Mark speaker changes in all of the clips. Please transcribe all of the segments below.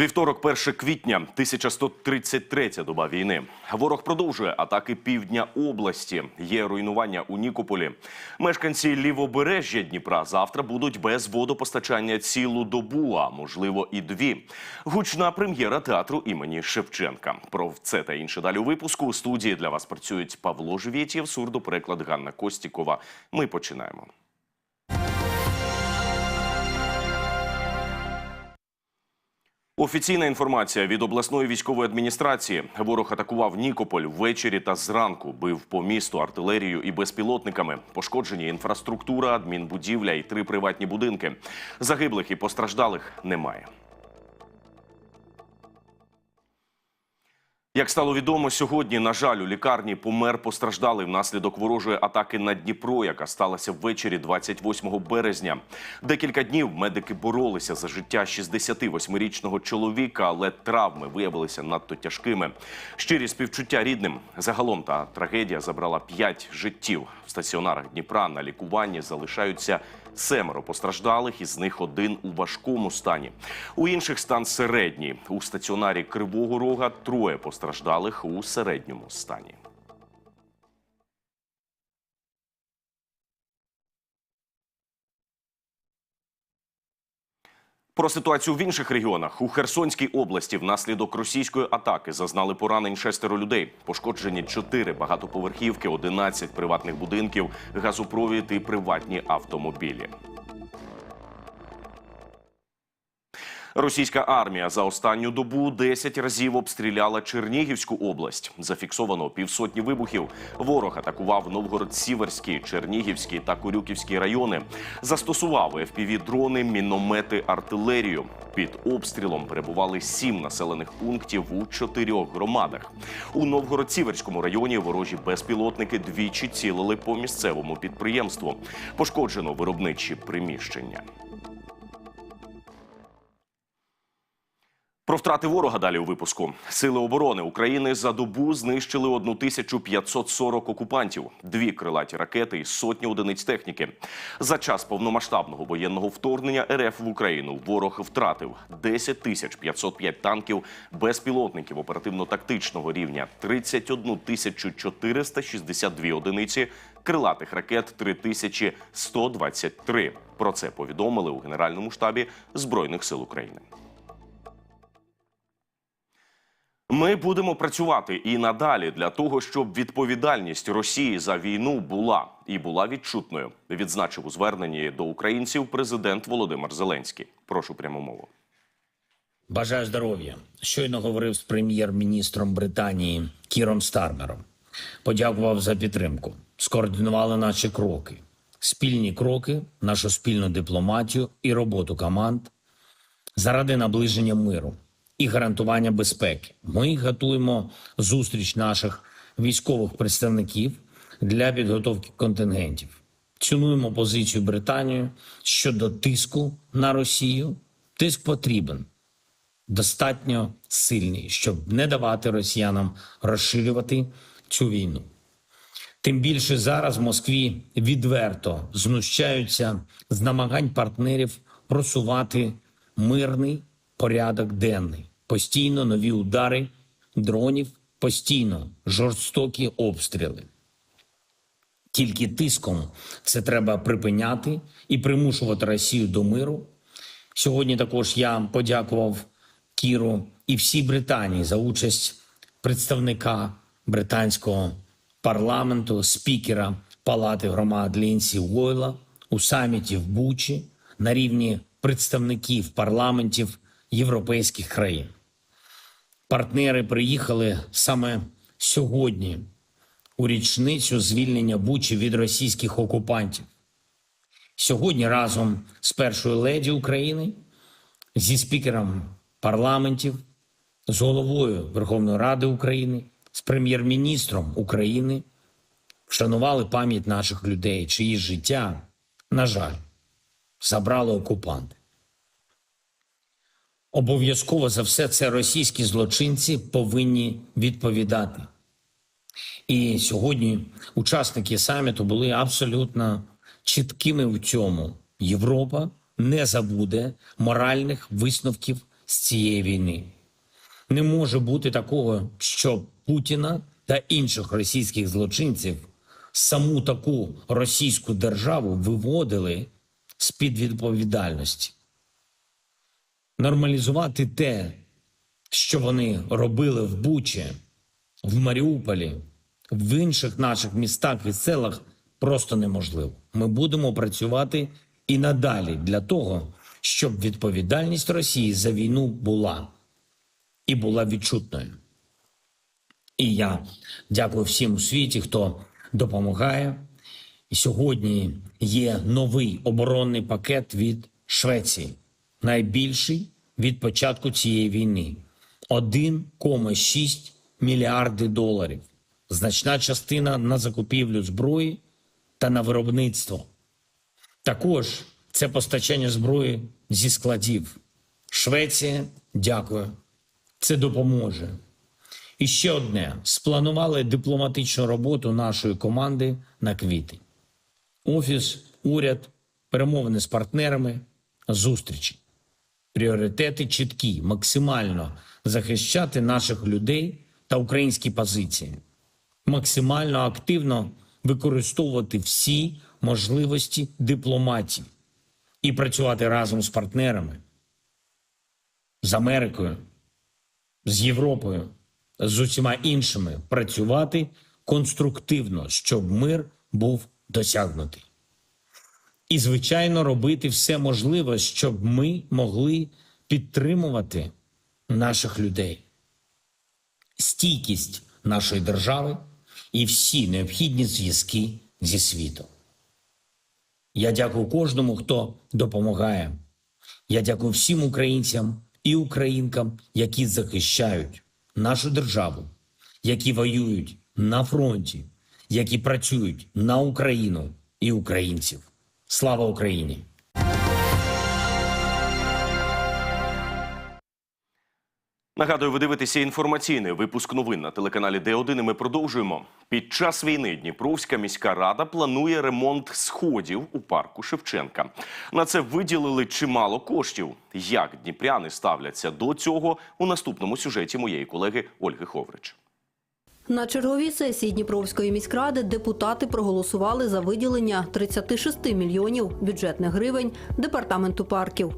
Speaker 1: Вівторок, 1 квітня, 1133 доба війни. Ворог продовжує атаки півдня області. Є руйнування у Нікополі. Мешканці лівобережжя Дніпра завтра будуть без водопостачання цілу добу, а можливо і дві. Гучна прем'єра театру імені Шевченка. Про це та інше далі у випуску. У студії для вас працюють Павло Живєтєв, сурдопереклад Ганна Костікова. Ми починаємо. Офіційна інформація від обласної військової адміністрації. Ворог атакував Нікополь ввечері та зранку. Бив по місту артилерію і безпілотниками. Пошкоджені інфраструктура, адмінбудівля і три приватні будинки. Загиблих і постраждалих немає. Як стало відомо сьогодні, на жаль, у лікарні помер постраждалий внаслідок ворожої атаки на Дніпро, яка сталася ввечері 28 березня. Декілька днів медики боролися за життя 68-річного чоловіка, але травми виявилися надто тяжкими. Щирі співчуття рідним. Загалом та трагедія забрала 5 життів. В стаціонарах Дніпра на лікуванні залишаються семеро постраждалих, із них один у важкому стані. У інших стан середній. У стаціонарі Кривого Рога троє постраждалих у середньому стані. Про ситуацію в інших регіонах у Херсонській області внаслідок російської атаки зазнали поранень шестеро людей. Пошкоджені чотири багатоповерхівки, 11 приватних будинків, газопровід і приватні автомобілі. Російська армія за останню добу 10 разів обстріляла Чернігівську область. Зафіксовано півсотні вибухів. Ворог атакував Новгород-Сіверський, Чернігівський та Корюківський райони. Застосував fpv дрони, міномети, артилерію. Під обстрілом перебували сім населених пунктів у чотирьох громадах. У Новгород-Сіверському районі ворожі безпілотники двічі цілили по місцевому підприємству. Пошкоджено виробничі приміщення. Про втрати ворога далі у випуску. Сили оборони України за добу знищили 1540 окупантів, дві крилаті ракети і сотні одиниць техніки. За час повномасштабного воєнного вторгнення РФ в Україну ворог втратив 10 тисяч 505 танків, безпілотників оперативно-тактичного рівня, 31 тисячу 462 одиниці, крилатих ракет 3123. Про це повідомили у Генеральному штабі Збройних сил України. Ми будемо працювати і надалі для того, щоб відповідальність Росії за війну була і була відчутною. Відзначив у зверненні до українців президент Володимир Зеленський. Прошу пряму мову.
Speaker 2: Бажаю здоров'я. Щойно говорив з прем'єр-міністром Британії Кіром Стармером. Подякував за підтримку. Скоординували наші кроки, спільні кроки, нашу спільну дипломатію і роботу команд заради наближення миру і гарантування безпеки. Ми готуємо зустріч наших військових представників для підготовки контингентів. Цінуємо позицію Британії щодо тиску на Росію. Тиск потрібен достатньо сильний, щоб не давати росіянам розширювати цю війну. Тим більше зараз в Москві відверто знущаються з намагань партнерів просувати мирний порядок денний, постійно нові удари дронів, постійно жорстокі обстріли. Тільки тиском це треба припиняти і примушувати Росію до миру. Сьогодні також я подякував Кіру і всій Британії за участь представника британського парламенту, спікера Палати громад Лінсі Войла у саміті в Бучі на рівні представників парламентів європейських країн. Партнери приїхали саме сьогодні у річницю звільнення Бучі від російських окупантів. Сьогодні разом з першою леді України, зі спікером парламентів, з головою Верховної Ради України, з прем'єр-міністром України вшанували пам'ять наших людей, чиї життя, на жаль, забрали окупанти. Обов'язково за все це російські злочинці повинні відповідати. І сьогодні учасники саміту були абсолютно чіткими в цьому. Європа не забуде моральних висновків з цієї війни. Не може бути такого, що Путіна та інших російських злочинців саму таку російську державу виводили з-під відповідальності. Нормалізувати те, що вони робили в Бучі, в Маріуполі, в інших наших містах і селах, просто неможливо. Ми будемо працювати і надалі для того, щоб відповідальність Росії за війну була і була відчутною. І я дякую всім у світі, хто допомагає. І сьогодні є новий оборонний пакет від Швеції, найбільший від початку цієї війни 1,6 мільярди доларів. Значна частина на закупівлю зброї та на виробництво. Також це постачання зброї зі складів. Швеція, дякую. Це допоможе. І ще одне: спланували дипломатичну роботу нашої команди на квітень. Офіс, уряд, перемовини з партнерами, зустрічі. Пріоритети чіткі, максимально захищати наших людей та українські позиції, максимально активно використовувати всі можливості дипломатії і працювати разом з партнерами, з Америкою, з Європою, з усіма іншими працювати конструктивно, щоб мир був досягнутий. І, звичайно, робити все можливе, щоб ми могли підтримувати наших людей, стійкість нашої держави і всі необхідні зв'язки зі світом. Я дякую кожному, хто допомагає. Я дякую всім українцям і українкам, які захищають нашу державу, які воюють на фронті, які працюють на Україну і українців. Слава Україні!
Speaker 1: Нагадую, ви дивитеся інформаційний випуск новин на телеканалі Д1. і Ми продовжуємо. Під час війни Дніпровська міська рада планує ремонт сходів у парку Шевченка. На це виділили чимало коштів. Як дніпряни ставляться до цього у наступному сюжеті моєї колеги Ольги Ховрич.
Speaker 3: На черговій сесії Дніпровської міськради депутати проголосували за виділення 36 мільйонів бюджетних гривень департаменту парків.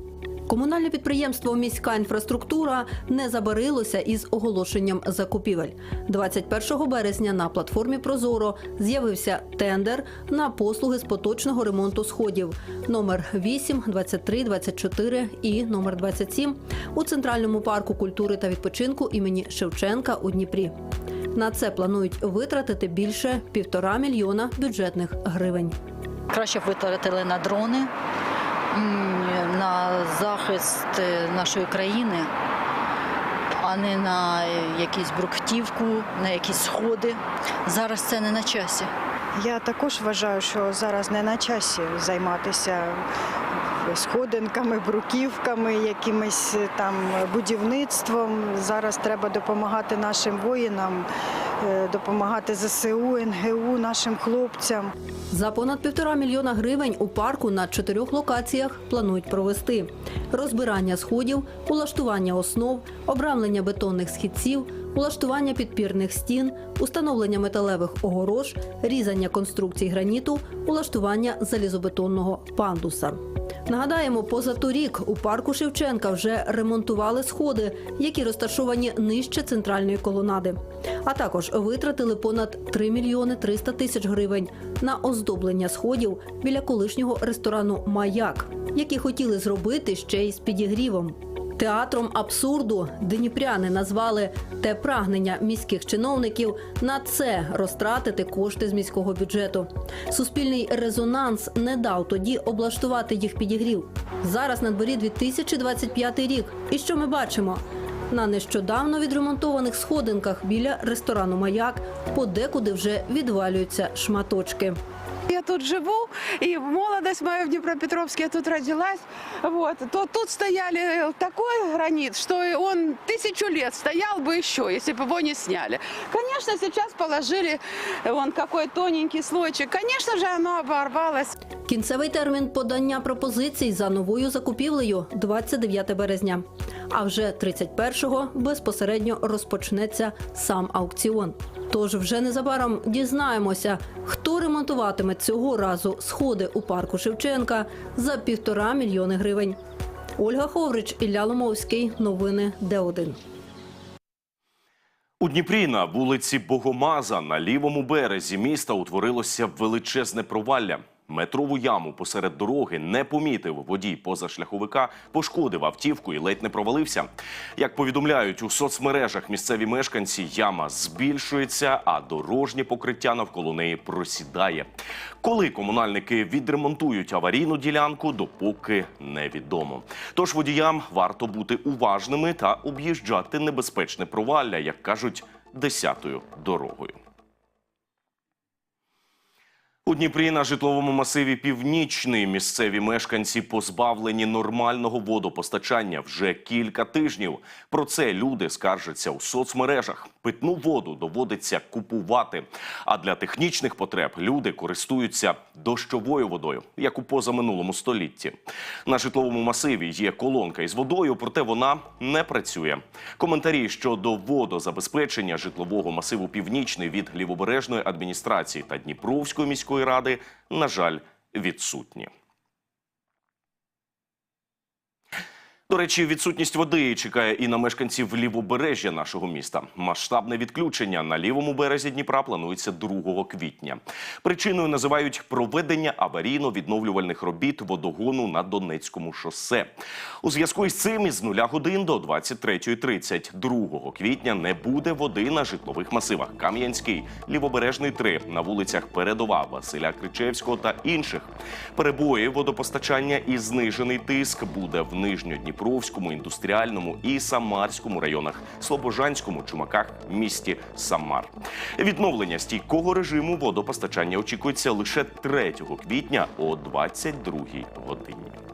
Speaker 3: Комунальне підприємство Міська інфраструктура не забарилося із оголошенням закупівель. 21 березня на платформі Прозоро з'явився тендер на послуги з поточного ремонту сходів номер 8, 23, 24 і номер 27 у центральному парку культури та відпочинку імені Шевченка у Дніпрі. На це планують витратити більше півтора мільйона бюджетних гривень.
Speaker 4: Краще б витратили на дрони, на захист е, нашої країни, а не на якусь брухтівку, на якісь сходи. Зараз це не на часі.
Speaker 5: Я також вважаю, що зараз не на часі займатися сходинками, бруківками, якимось там будівництвом. Зараз треба допомагати нашим воїнам, е, допомагати ЗСУ, НГУ, нашим хлопцям.
Speaker 3: За понад півтора мільйона гривень у парку на чотирьох локаціях планують провести розбирання сходів, улаштування основ, обрамлення бетонних східців, улаштування підпірних стін, установлення металевих огорож, різання конструкцій граніту, улаштування залізобетонного пандуса. Нагадаємо, поза торік у парку Шевченка вже ремонтували сходи, які розташовані нижче центральної колонади. А також витратили понад 3 мільйони 300 тисяч гривень на оздоблення сходів біля колишнього ресторану Маяк, які хотіли зробити ще й з підігрівом. Театром абсурду дніпряни назвали те прагнення міських чиновників на це розтратити кошти з міського бюджету. Суспільний резонанс не дав тоді облаштувати їх підігрів. Зараз на дворі 2025 рік. І що ми бачимо? На нещодавно відремонтованих сходинках біля ресторану Маяк подекуди вже відвалюються шматочки.
Speaker 6: Я тут живу, и молодость моя в Днепропетровске, я тут родилась. Вот. То тут стояли такой гранит, что он тысячу лет стоял бы еще, если бы его не сняли. Конечно, сейчас положили вон какой тоненький слойчик. Конечно же, оно оборвалось.
Speaker 3: Кінцевий термін подання пропозицій за новою закупівлею 29 березня. А вже 31-го безпосередньо розпочнеться сам аукціон. Тож вже незабаром дізнаємося, хто ремонтуватиме цього разу сходи у парку Шевченка за півтора мільйони гривень. Ольга Ховрич, Ілля Ломовський. Новини Д1.
Speaker 1: У Дніпрі на вулиці Богомаза на лівому березі міста утворилося величезне провалля. Метрову яму посеред дороги не помітив водій позашляховика, пошкодив автівку і ледь не провалився. Як повідомляють у соцмережах місцеві мешканці, яма збільшується, а дорожнє покриття навколо неї просідає. Коли комунальники відремонтують аварійну ділянку, допоки невідомо. Тож водіям варто бути уважними та об'їжджати небезпечне провалля, як кажуть, десятою дорогою. У Дніпрі на житловому масиві Північний місцеві мешканці позбавлені нормального водопостачання вже кілька тижнів. Про це люди скаржаться у соцмережах. Питну воду доводиться купувати. А для технічних потреб люди користуються дощовою водою, як у позаминулому столітті. На житловому масиві є колонка із водою, проте вона не працює. Коментарі щодо водозабезпечення житлового масиву Північний від лівобережної адміністрації та Дніпровської міської ради, на жаль, відсутні. До речі, відсутність води чекає і на мешканців лівобережжя нашого міста. Масштабне відключення на лівому березі Дніпра планується 2 квітня. Причиною називають проведення аварійно-відновлювальних робіт водогону на Донецькому шосе. У зв'язку із цим із 0 годин до 23.30 2 квітня не буде води на житлових масивах Кам'янський, Лівобережний 3, на вулицях Передова, Василя Кричевського та інших. Перебої водопостачання і знижений тиск буде в Нижньодніпровському, індустріальному і Самарському районах, Слобожанському, Чумаках, місті Самар. Відновлення стійкого режиму водопостачання очікується лише 3 квітня о 22 годині.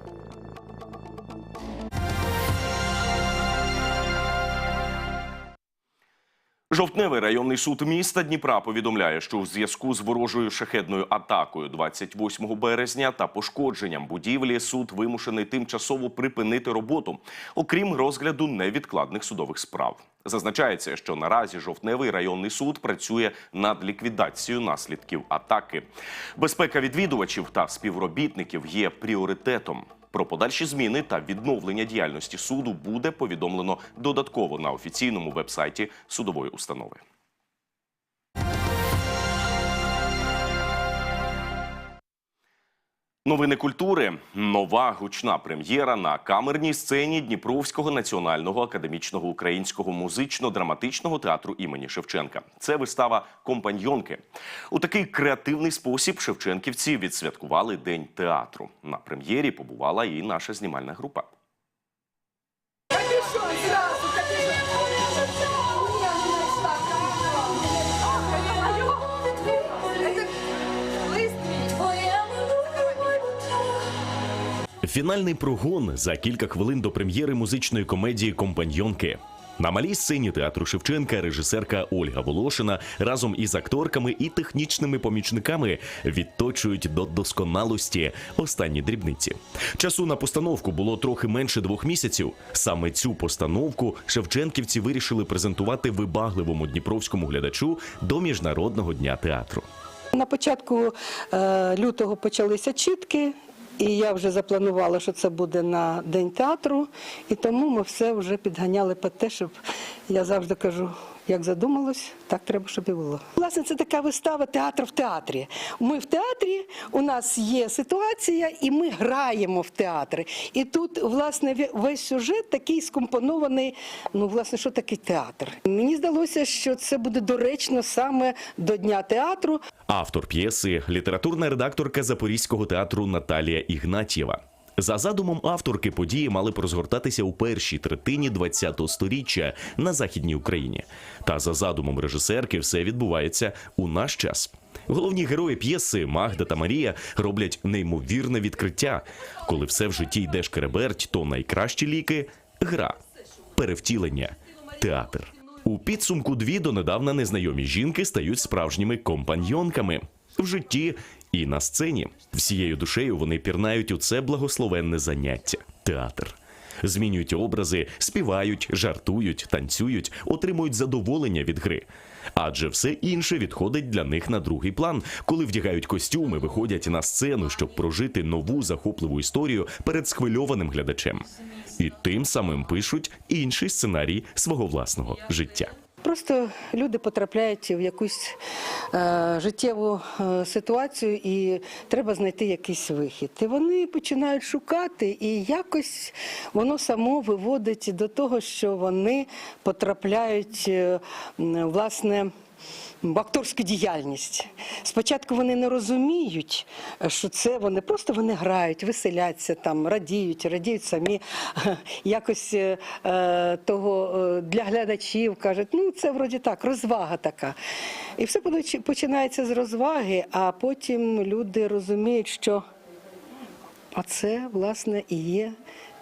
Speaker 1: Жовтневий районний суд міста Дніпра повідомляє, що у зв'язку з ворожою шахедною атакою 28 березня та пошкодженням будівлі суд вимушений тимчасово припинити роботу, окрім розгляду невідкладних судових справ. Зазначається, що наразі жовтневий районний суд працює над ліквідацією наслідків атаки. Безпека відвідувачів та співробітників є пріоритетом. Про подальші зміни та відновлення діяльності суду буде повідомлено додатково на офіційному вебсайті судової установи. Новини культури. Нова гучна прем'єра на камерній сцені Дніпровського національного академічного українського музично-драматичного театру імені Шевченка. Це вистава Компаньйонки. У такий креативний спосіб шевченківці відсвяткували День театру. На прем'єрі побувала і наша знімальна група.
Speaker 7: Фінальний прогон за кілька хвилин до прем'єри музичної комедії Компаньйонки. На малій сцені театру Шевченка режисерка Ольга Волошина разом із акторками і технічними помічниками відточують до досконалості останні дрібниці. Часу на постановку було трохи менше двох місяців. Саме цю постановку шевченківці вирішили презентувати вибагливому дніпровському глядачу до міжнародного дня театру.
Speaker 8: На початку е, лютого почалися чітки, і я вже запланувала, що це буде на день театру, і тому ми все вже підганяли під те, щоб я завжди кажу. Як задумалось, так треба, щоб і було. Власне, це така вистава театр в театрі. Ми в театрі, у нас є ситуація, і ми граємо в театрі. І тут, власне, весь сюжет такий скомпонований. Ну, власне, що таке театр? Мені здалося, що це буде доречно саме до Дня театру.
Speaker 7: Автор п'єси літературна редакторка Запорізького театру Наталія Ігнатєва. За задумом авторки події мали б розгортатися у першій третині ХХ століття на західній Україні. Та за задумом режисерки все відбувається у наш час. Головні герої п'єси Магда та Марія роблять неймовірне відкриття. Коли все в житті йде шкереберть, то найкращі ліки гра, перевтілення, театр. У підсумку дві донедавна незнайомі жінки стають справжніми компаньйонками в житті і на сцені. Всією душею вони пірнають у це благословенне заняття театр. Змінюють образи, співають, жартують, танцюють, отримують задоволення від гри. Адже все інше відходить для них на другий план, коли вдягають костюми, виходять на сцену, щоб прожити нову захопливу історію перед схвильованим глядачем. І тим самим пишуть інший сценарій свого власного життя.
Speaker 8: Просто люди потрапляють в якусь е, життєву е, ситуацію і треба знайти якийсь вихід. І вони починають шукати, і якось воно само виводить до того, що вони потрапляють е, власне. Акторську діяльність. Спочатку вони не розуміють, що це вони просто вони грають, веселяться там, радіють, радіють самі якось е, е, того е, для глядачів кажуть, ну це вроді так, розвага така. І все починається з розваги, а потім люди розуміють, що оце власне і є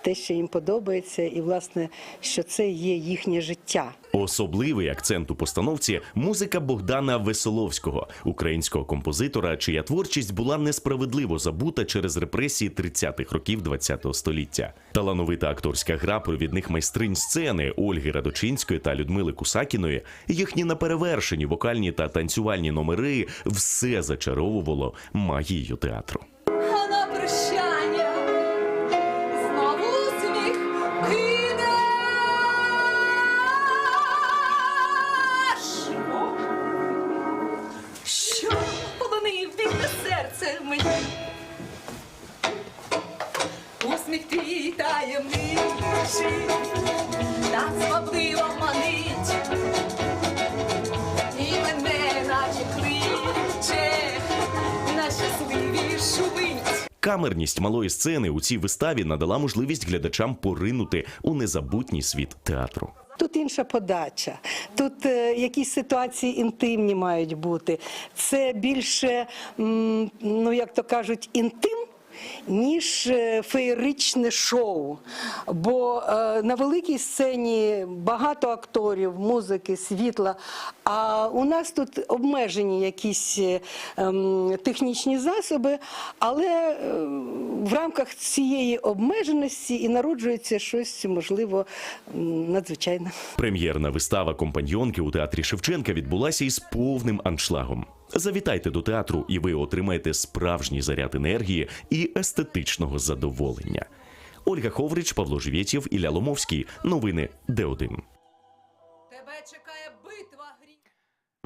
Speaker 8: те, що їм подобається, і власне, що це є їхнє життя.
Speaker 7: Особливий акцент у постановці музика Богдана Веселовського, українського композитора, чия творчість була несправедливо забута через репресії 30-х років ХХ століття. Талановита акторська гра провідних майстринь сцени Ольги Радочинської та Людмили Кусакіної, їхні неперевершені вокальні та танцювальні номери все зачаровувало магією театру. Камерність малої сцени у цій виставі надала можливість глядачам поринути у незабутній світ театру.
Speaker 8: Тут інша подача, тут е, якісь ситуації інтимні мають бути. Це більше, ну як то кажуть, інтим. Ніж е, феєричне шоу. Бо е, на великій сцені багато акторів, музики, світла. А у нас тут обмежені якісь е, ем, технічні засоби, але в рамках цієї обмеженості і народжується щось, можливо, надзвичайне.
Speaker 7: Прем'єрна вистава компаньйонки у театрі Шевченка відбулася із повним аншлагом. Завітайте до театру, і ви отримаєте справжній заряд енергії і естетичного задоволення. Ольга Ховрич, Павло Живєтєв, Ілля Ломовський. Новини Д1.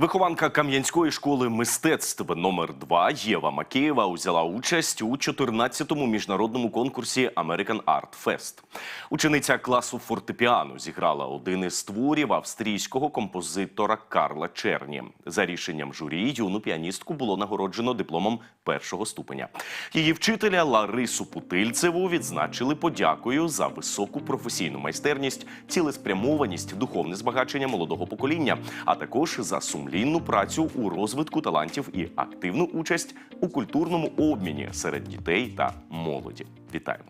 Speaker 1: Вихованка Кам'янської школи мистецтв номер 2 Єва Макеєва взяла участь у 14-му міжнародному конкурсі American Art Fest. Учениця класу фортепіано зіграла один із творів австрійського композитора Карла Черні. За рішенням журі юну піаністку було нагороджено дипломом першого ступеня. Її вчителя Ларису Путильцеву відзначили подякою за високу професійну майстерність, цілеспрямованість, духовне збагачення молодого покоління, а також за сумлінну працю у розвитку талантів і активну участь у культурному обміні серед дітей та молоді. Вітаємо!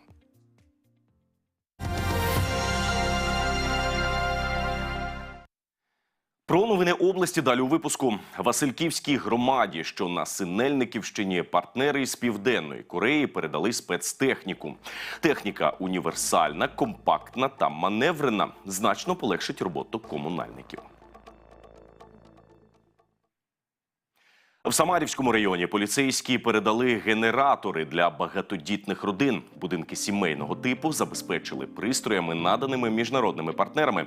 Speaker 1: Про новини області далі у випуску Васильківській громаді, що на Синельниківщині партнери з південної Кореї передали спецтехніку. Техніка універсальна, компактна та маневрена, значно полегшить роботу комунальників. В Самарівському районі поліцейські передали генератори для багатодітних родин. Будинки сімейного типу забезпечили пристроями, наданими міжнародними партнерами.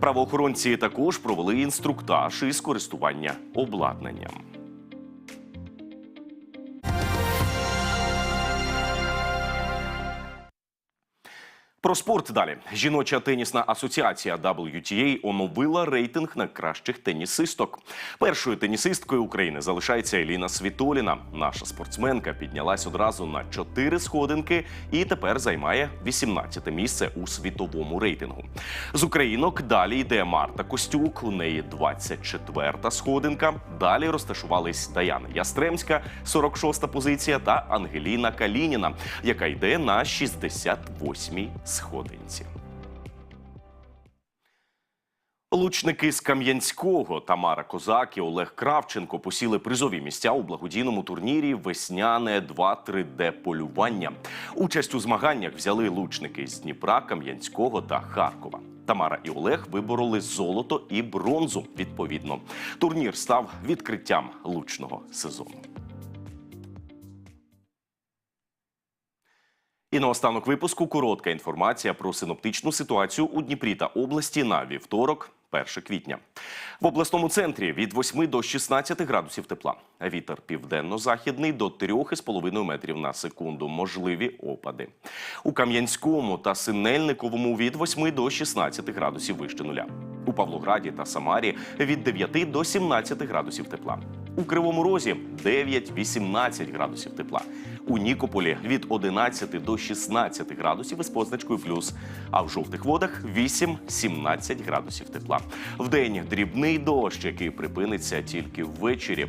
Speaker 1: Правоохоронці також провели інструктаж із користування обладнанням. Про спорт далі. Жіноча тенісна асоціація WTA оновила рейтинг найкращих тенісисток. Першою тенісисткою України залишається Еліна Світоліна. Наша спортсменка піднялась одразу на чотири сходинки і тепер займає 18 місце у світовому рейтингу. З українок далі йде Марта Костюк. У неї 24-та сходинка. Далі розташувались Даяна Ястремська, 46-та позиція, та Ангеліна Калініна, яка йде на 68-й сходинці. Лучники з Кам'янського Тамара Козак і Олег Кравченко посіли призові місця у благодійному турнірі Весняне 2-3D полювання. Участь у змаганнях взяли лучники з Дніпра, Кам'янського та Харкова. Тамара і Олег вибороли золото і бронзу. Відповідно, турнір став відкриттям лучного сезону. І наостанок випуску коротка інформація про синоптичну ситуацію у Дніпрі та області на вівторок, 1 квітня. В обласному центрі від 8 до 16 градусів тепла. Вітер південно-західний до 3,5 метрів на секунду. Можливі опади. У Кам'янському та Синельниковому від 8 до 16 градусів вище нуля. У Павлограді та Самарі від 9 до 17 градусів тепла. У Кривому Розі 9-18 градусів тепла. У Нікополі від 11 до 16 градусів із позначкою плюс. А в жовтих водах 8-17 градусів тепла. Вдень дрібний дощ, який припиниться тільки ввечері.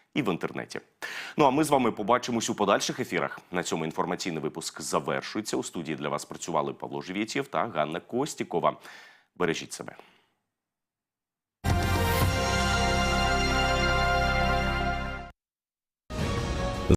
Speaker 1: і в інтернеті. Ну а ми з вами побачимось у подальших ефірах. На цьому інформаційний випуск завершується. У студії для вас працювали Павло Живєтєв та Ганна Костікова. Бережіть себе.